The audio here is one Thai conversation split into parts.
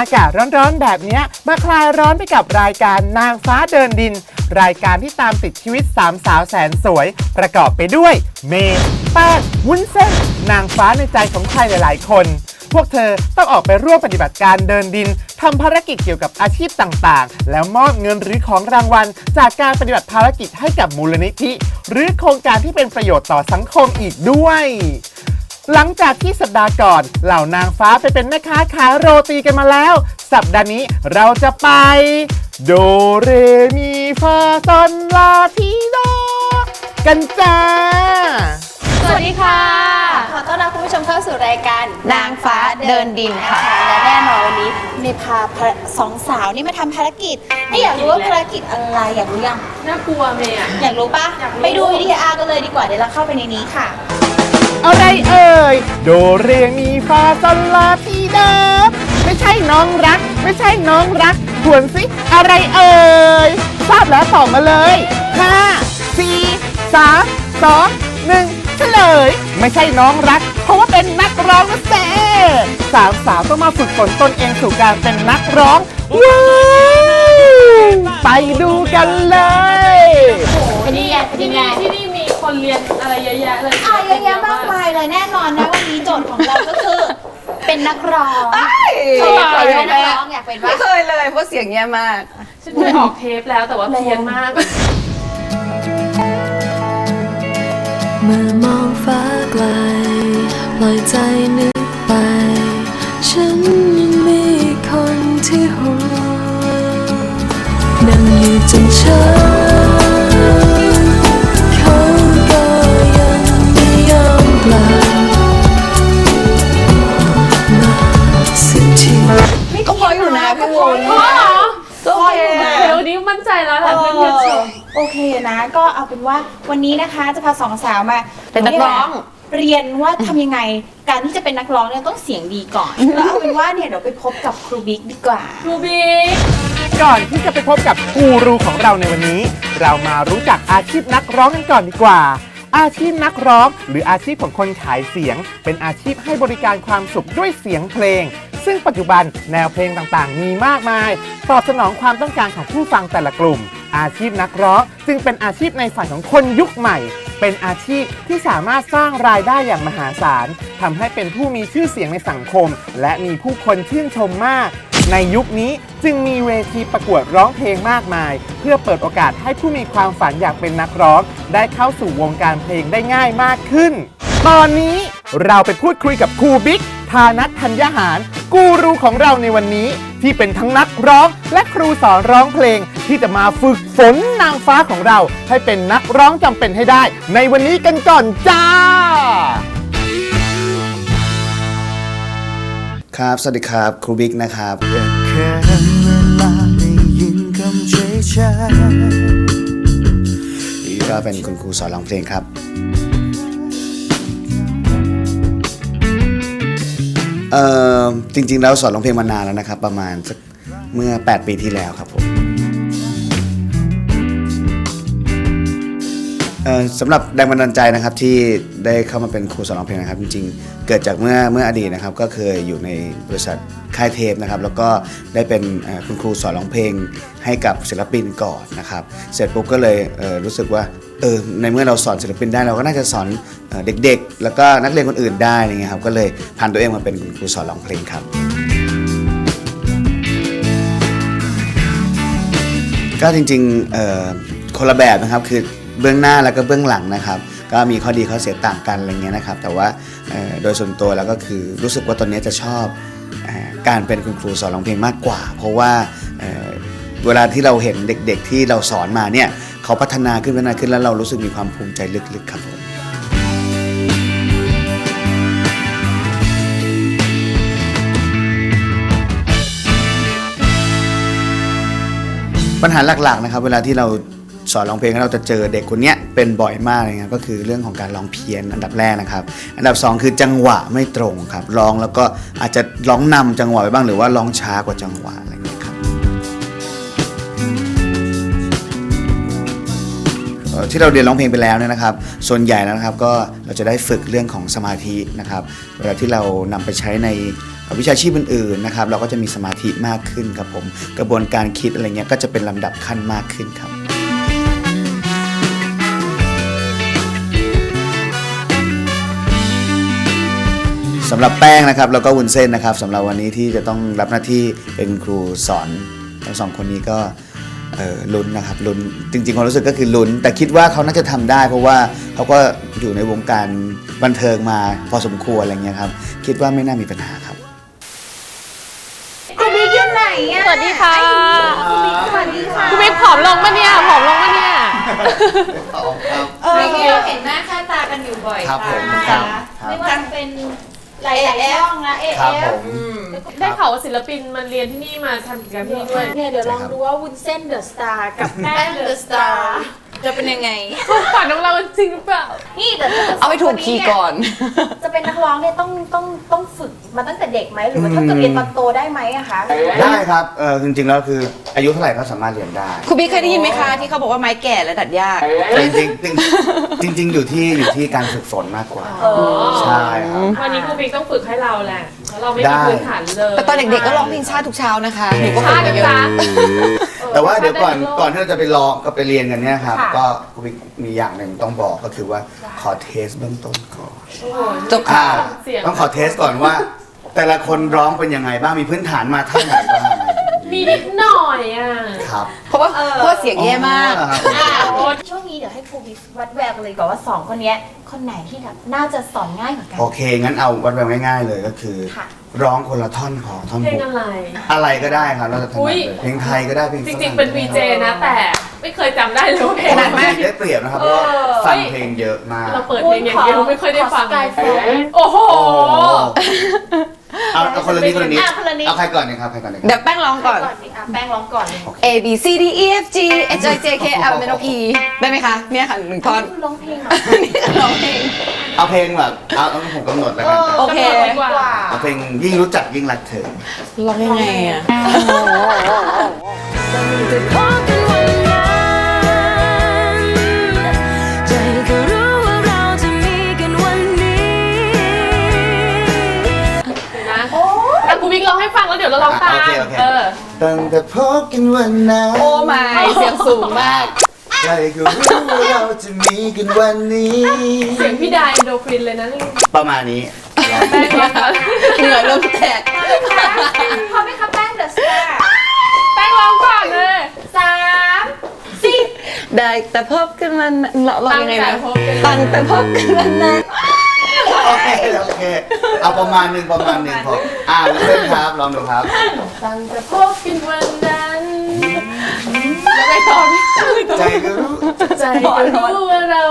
าอากาศร้อนๆ แบบนี้มาคลายร้อนไปกับรายการนางฟ้าเดินดิน รายการที่ตามติดชีวิตสามสาวแสนสวย ประกอบไปด้วย เมย์แป้งวุ้นเส้น นางฟ้าในใจของใครหลาย ๆ คน พวกเธอต้องออกไปร่วมปฏิบัติการเดินดินทำภารกิจเกี่ยวกับอาชีพต่างๆ แล้วมอบเงินหรือของรางวัล จากการปฏิบัติภารกิจให้กับมูลนิธิ หรือโครงการที่เป็นประโยชน์ต่อสังคมอีกด้วย หลังจากที่สัปดาห์ก่อน เหล่านางฟ้าไปเป็นแม่ค้าขายโรตีกันมาแล้ว สัปดาห์นี้เราจะไป โดเรมีฟาซอนลาทีโดกันจ้า สวัสดีค่ะ ขอต้อนรับคุณผู้ชมเข้าสู่รายการนางฟ้าเดินดินค่ะ และแน่นอนวันนี้เมย์พาพระสองสาวนี่มาทำภารกิจนี่อยากรู้ว่าภารกิจอะไรอยากรู้ยัง น่ากลัวเมย์อะ อยากรู้ปะอยากรู้ ไปดูวิดีอาร์กันเลยดีกว่าเดี๋ยวเราเข้าไปในนี้ค่ะ อะไรเอ่ย โดเรมีฟาซอลาทีโดไม่ใช่น้องรัก ไม่ใช่น้องรักทวนสิอะไรเอ่ยทราบแล้วตอบมาเลย5 4 3 2 1เฉลย ไม่ใช่น้องรัก เพราะว่าเป็นนักร้องนะเซสามสาวต้องมาฝึกฝนตนเองสู่การเป็นนักร้องว้าวไปดูกันเลย เป็นยังไงเป็นที่ยังไงนี่ที่นี่ คนเรียนอะไรเยอะแยะเลยอะเยอะแยะมากมายเลยแน่นอนนะวันนี้โจทย์ของเราก็คือ เป็นนักร้องเคยอยากเป็นนักร้องอยากเป็นไม่ปะเคยเลยเพราะเสียงแย่มาก ฉันเคยออกเทปแล้วแต่ว่าเพี้ยนมาก เมื่อมองฟ้าไกลปล่อยใจนึกไป ฉันยังมีคนที่ห่วงนั่งอยู่จนเช้าเขา นะเดี๋ยวนี้มั่นใจแล้วแหละเพื่อนเพื่อนชม โอเคนะ ก็เอาเป็นว่าวันนี้นะคะจะพาสองสาวมาเป็นนักร้อง เรียนว่าทำยังไง การที่จะเป็นนักร้องเนี่ยต้องเสียงดีก่อน แล้วเอาเป็นว่าเนี่ยเดี๋ยวไปพบกับครูบิ๊กดีกว่ารูบี้ก่อนที่จะไปพบกับกูรูของเราในวันนี้ เรามารู้จักอาชีพนักร้องกันก่อนดีกว่า อาชีพนักร้อง หรืออาชีพของคนขายเสียง เป็นอาชีพให้บริการความสุขด้วยเสียงเพลง ซึ่งปัจจุบันแนวเพลงต่างๆ มีมากมาย ตอบสนองความต้องการของผู้ฟังแต่ละกลุ่ม อาชีพนักร้องจึงเป็นอาชีพในฝันของคนยุคใหม่ เป็นอาชีพที่สามารถสร้างรายได้อย่างมหาศาลทำให้เป็นผู้มีชื่อเสียงในสังคม และมีผู้คนชื่นชมมาก ในยุคนี้จึงมีเวทีประกวดร้องเพลงมากมาย เพื่อเปิดโอกาสให้ผู้มีความฝันอยากเป็นนักร้อง ได้เข้าสู่วงการเพลงได้ง่ายมากขึ้น ตอนนี้เราไปพูดคุยกับครูบิ๊ก ธานัทธัญญาหาร กูรูของเราในวันนี้ ที่เป็นทั้งนักร้องและครูสอนร้องเพลง ที่จะมาฝึกฝนนางฟ้าของเรา ให้เป็นนักร้องจำเป็นให้ได้ ในวันนี้กันก่อนจ้า ครับ สวัสดีครับ ครูบิ๊กนะครับ แค่เวลาได้ยินคำเฉยชา ก็เป็นคุณครูสอนร้องเพลงครับ เออจริงๆแล้วสอนร้องเพลงมานานแล้วนะครับ ประมาณสักเมื่อ 8 ปีที่แล้วครับผมเอ่อสำหรับแรงบันดาลใจนะครับที่ได้เข้ามาเป็นครูสอนร้องเพลงนะครับ จริงๆ เกิดจากเมื่อเมื่ออดีตนะครับ ก็เคยอยู่ในบริษัทค่ายเทปนะครับ แล้วก็ได้เป็นเอ่อคุณครูสอนร้องเพลงให้กับศิลปินก่อนนะครับ เสร็จปุ๊บก็เลยเอ่อรู้สึกว่าเออในเมื่อเราสอนศิลปินได้เราก็น่าจะสอนเอ่อเด็กๆ แล้วก็นักเรียนคนอื่นได้อะไรเงี้ยครับก็เลยผ่านตัวเองมาเป็นคุณครูสอนร้องเพลงครับ ก็จริงๆคนละแบบนะครับคือเบื้องหน้าแล้วก็เบื้องหลังนะครับ ก็มีข้อดีข้อเสียต่างกันอะไรเงี้ยนะครับ แต่ว่าโดยส่วนตัวแล้วก็คือรู้สึกว่าตอนนี้จะชอบอการเป็นคุณครูสอนร้องเพลงมากกว่า เพราะว่าเอ่อเวลาที่เราเห็นเด็กๆที่เราสอนมาเนี่ยเขาพัฒนาขึ้นพัฒนาขึ้นแล้วเรารู้สึกมีความภูมิใจลึกๆครับผม ปัญหาหลักๆนะครับเวลาที่เราสอนร้องเพลงเราจะเจอเด็กคนนี้เป็นบ่อยมากเลยครับก็คือเรื่องของการร้องเพี้ยนอันดับแรกนะครับ อันดับสองคือจังหวะไม่ตรงครับร้องแล้วก็อาจจะร้องนำจังหวะไปบ้างหรือว่าร้องช้ากว่าจังหวะอะไรอย่างเงี้ยครับที่เราเรียนร้องเพลงไปแล้วเนี่ยนะครับ ส่วนใหญ่นะครับก็เราจะได้ฝึกเรื่องของสมาธินะครับเวลาที่เรานำไปใช้ใน วิชาชีพอื่นๆนะครับ เราก็จะมีสมาธิมากขึ้นครับผม กระบวนการคิดอะไรเงี้ยก็จะเป็นลำดับขั้นมากขึ้นครับสำหรับแป้งนะครับแล้วก็วุ้นเส้นนะครับสำหรับวันนี้ที่จะต้องรับหน้าที่เป็นครูสอนทั้งสองคนนี้ก็ลุ้นนะครับลุ้นจริงๆความรู้สึกก็คือลุ้น แต่คิดว่าเขาน่าจะทำได้ เพราะว่าเขาก็อยู่ในวงการบันเทิงมาพอสมควรอะไรเงี้ยครับ คิดว่าไม่น่ามีปัญหาครับ คุณบิ๊กอยู่ไหนอะ ส วัสดีค่ะ สวัสดีค่ะคุณบิ๊กผอมลงปะเนี่ย ผอมลงปะเนี่ยเออเราเห็นหน้าค่าตากันอยู่บ่อยครับผมค่ะครับครับ ไม่ว่าจะเป็นหลายๆช่องนะเอครับเอผฟมได้ข่าวว่าศิลปินมาเรียนที่นี่มาทำกิจกรรมที่นี่ด้วย เนี่ยเดี๋ยวลองดูว่าวุ้นเส้นเดอะสตาร์กับแป้งเดอะสตาร์ จะเป็นยังไงฝันของเราจริงหรือเปล่า นี่แต่แต่เอาไปถูกคีย์ก่อน จะเป็นนักร้องเนี่ยต้องต้องต้องฝึกมาตั้งแต่เด็กไหมหรือว่าถ้าเกิดเรียนตอนโตได้ไหมอะคะได้ครับ เออจริงๆแล้วคืออายุเท่าไหร่ก็สามารถเรียนได้ คุณบิ๊กเคยได้ยินไหมคะ ที่เขาบอกว่าไม้แก่และดัดยากแต่จริงๆจริงๆจริง ๆ อยู่ที่อยู่ที่การฝึกฝนมากกว่า ใช่ครับ วันนี้ครูบิ๊กต้องฝึกให้เราแหละเพราะเราไม่ได้ มีพื้นฐานเลยแต่ตอนเด็กๆก็ร้องเพลงชาติทุกเช้านะคะหนูก็ฝึชากติมาเยอะ จ้า แต่ว่าเดี๋ยวก่อนก่อนที่เราจะไปรอก็ไปเรียนกันเนี่ยครับ ค่ะ ก็คุณบิ๊กมีอย่างหนึ่งต้องบอกก็คือว่าขอเทสเบื้องต้นก่อนโอ้โห จบอ่าค่ะเสียง ต้องขอเทสก่อนว่า แต่ละคนร้องเป็นยังไงบ้างมีพื้นฐานมาเท่าไหร่บ้าง มีนิดหน่อยอะ ครับเพราะว่าเพราะว่าเสียงแย่มาก อ๋อครับอะช่วงนี้เดี๋ยวให้ครูบิ๊กวัดแววกันเลยก่อนว่าสองคนเนี้ยคนไหนที่แบบน่าจะสอนง่ายกว่ากัน โอเค งั้นเอาวัดแบบง่ายๆเลยก็คือ ค่ะ ร้องคนละท่อนพอท่อนเพลบุงกอะไร อะไรก็ได้ครับเราจะถนัดอุ๊ยเลยเพลงไทยก็ได้เพลงจฝริรั่งๆ เป็น VJ นะแต่ไม่เคยจำได้เลยว่าเพลงขนาอะดไรไม่ได้เปรียบนะครับเพราะว่าฟังเพลงเยอะมาก เราเปิดเพลงอย่างเดียวไม่ค่อยได้ฟัง ขอ Skyfall โอ้โห เอาเอาคนละนิดคนละนิดอะคนละนิด เอาใครก่อนเนี่ยครับใครก่อนเนี่ยคเดี๋รับยวแป้งร้องก่อนก่อนดิอะแป้งร้องก่อนเลย A B C D E F G H I J K L M N O P ได้ไหมคะเนี่ยค่ะหนึ่งท่อนคือร้องเพลงเหรอนี่คือร้องเพลง เอาเพลงแบบเอาเอาผมกำหนดแล้วกันโอเค กำหนดดีกว่า เอาเพลงยิ่งรู้จักยิ่งรักเธอ ร้องยังไงอะแต่พบกันวั ตั้งแต่พบกันวันนั้นโอ้ไม่เสียงสูงมากใจก็รู้ว่าเราจะมีกันวันนี้ เสียงพี่ดาเอนโดฟินเลยนะนี่ประมาณนี้ แป้งร้องก่อนเหงื่อเริ่มแตก พร้อมไหมคะแป้งเดอะสตาร์แป้งร้องก่อนเลยสามสี่ได้แต่พบกันวันนั้นเราเรายังไงนะตั้งแต่พบกัน ตั้งแต่พบกันวันนั้น โอเค โอเค เอาประมาณหนึ่งประมาณหนึ่งพออ่าเล่นครับลองดูครับ ตั้งแต่พบกันวันนั้นแล้วไปต่อใจก็รู้ใจก็รู้ว่าเรา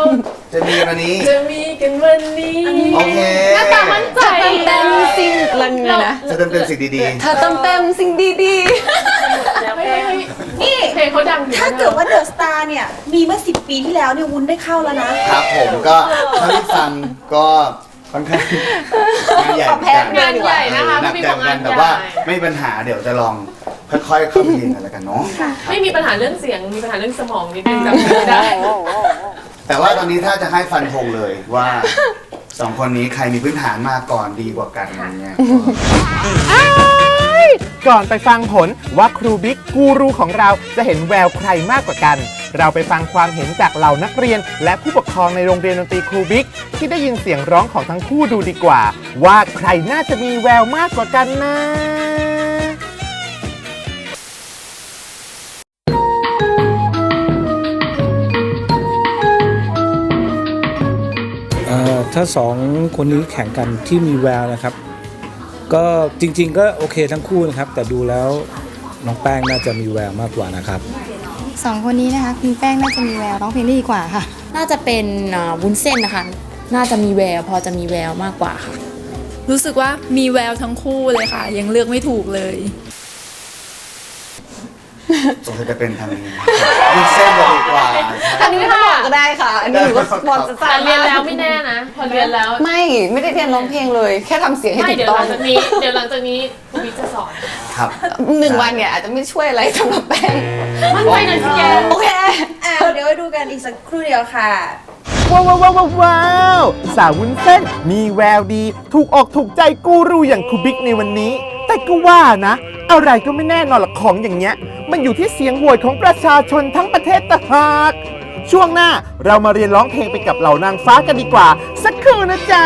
จะมีกันวันนี้ จะมีกันวันนี้โอเคหน้าตามั่นใจเต็มสิ่งลังเลยนะจะเติมเต็มสิ่งดีเธอเต็มเต็มสิ่งดีเฮ้ยเฮ้ยนี่เพลงเขาดังอยู่นะถ้าเกิดว่าเดอะสตาร์เนี่ย มีเมื่อสิบปีที่แล้วเนี่ยวุ้นได้เข้าแล้วนะๆครับผมก็ถ้าที่ฟังก็ ค่อนข้างงานใหญ่เหมือนกันงานใหญ่นะคะหนักพี่ใจบอเหกมือนงากันนแต่ใหว่าญ่ไม่มีปัญหาเดี๋ยวจะลองค่อยๆเข้าไปเรียนกันแล้วกันเนาะไม่มีปัญหาเรื่องเสียงมีปัญหาเรื่องสมองนิดนึงจำไม่ได้ แต่ว่าตอนนี้ถ้าจะให้ฟันธงเลยว่าสองคนนี้ใครมีพื้นฐานมาก่อนดีกว่ากันอะไรเงี้ยก่อนไปฟังผลว่าครูบิ๊กกูรูของเราจะเห็นแววใครมากกว่ากัน เราไปฟังความเห็นจากเหล่านักเรียน และผู้ปกครองในโรงเรียนดนตรีครูบิ๊กที่ได้ยินเสียงร้องของทั้งคู่ดูดีกว่า ว่าใครน่าจะมีแววมากกว่ากันนะเออถ้าสองคนนี้แข่งกันที่มีแววนะครับ ก็จริง ๆ ก็โอเคทั้งคู่นะครับ แต่ดูแล้วน้องแป้งน่าจะมีแววมากกว่านะครับ สองคนนี้นะคะคุณแป้งน่าจะมีแววร้องเพลงได้ดีกว่าค่ะ น่าจะเป็นอ่าวุ้นเส้นนะคะ น่าจะมีแววพอจะมีแววมากกว่าค่ะ รู้สึกว่ามีแววทั้งคู่เลยค่ะ ยังเลือกไม่ถูกเลย สงสัยจะเป็นทางนี้ยิ่งเส้นเลยดีกว่าๆอันนี้ไม่ต้องบอกก็ได้ค่ะ อันนี้หนูก็สปอนเซอร์แต่เรียนแล้วไม่แน่นะ พอเรียนแล้ว ไม่ ไม่ได้เรียนร้องเพลงเลย แค่ทำเสียงให้ไม่ถูกเดี๋ยวต้หอลังงจากนี้ เดี๋ยวหลังจากนี้ครูบิ๊กจะสอน ครับ หนึ่งวันเนี่ยอาจจะไม่ช่วยอะไรสำหรับแป้งมั่นใจหน่อยสิแก โอเค อะเดี๋ยวไปดูกันอีกสักครู่เดียวค่ะ ว้าวว้าวว้าวว้าวว้าวสาววุ้นเส้น มีแววดี ถูกออกถูกใจกูรูอย่างครูบิ๊กในวันนี้ แต่ก็ว่านะ อะไรก็ไม่แน่นอนหรอกของอย่างเงี้ย มันอยู่ที่เสียงโหวตของประชาชนทั้งประเทศตะหาก ช่วงหน้าเรามาเรียนร้องเพลงไปกับเหล่านางฟ้ากันดีกว่า สักครู่นะจ๊ะ